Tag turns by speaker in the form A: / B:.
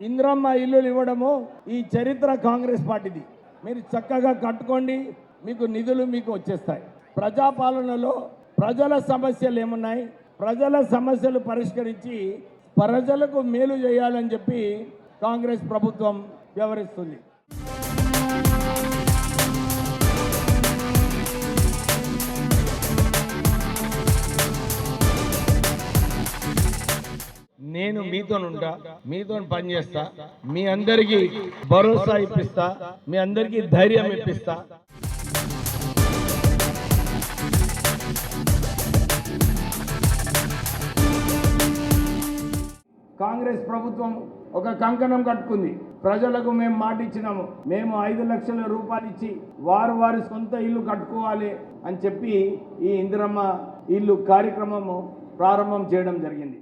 A: ఇంద్రమ్మ ఇల్లులు ఇవ్వడము ఈ చరిత్ర కాంగ్రెస్ పార్టీది. మీరు చక్కగా కట్టుకోండి మీకు నిధులు మీకు వచ్చేస్తాయి. ప్రజాపాలనలో ప్రజల సమస్యలు ఏమున్నాయి? ప్రజల సమస్యలు పరిష్కరించి ప్రజలకు మేలు చేయాలని చెప్పి కాంగ్రెస్ ప్రభుత్వం వ్యవహరిస్తుంది. నేను మీతో ఉంటా మీతో పనిచేస్తా మీ అందరికీ భరోసా ఇప్పిస్తా మీ అందరికీ ధైర్యం ఇప్పిస్తా. కాంగ్రెస్ ప్రభుత్వం ఒక కంకణం కట్టుకుంది. ప్రజలకు మేము మాట ఇచ్చినాము. మేము ఐదు లక్షల రూపాయలు ఇచ్చి వారు వారి సొంత ఇల్లు కట్టుకోవాలి అని చెప్పి ఈ ఇందిరమ్మ ఇల్లు కార్యక్రమము ప్రారంభం చేయడం జరిగింది.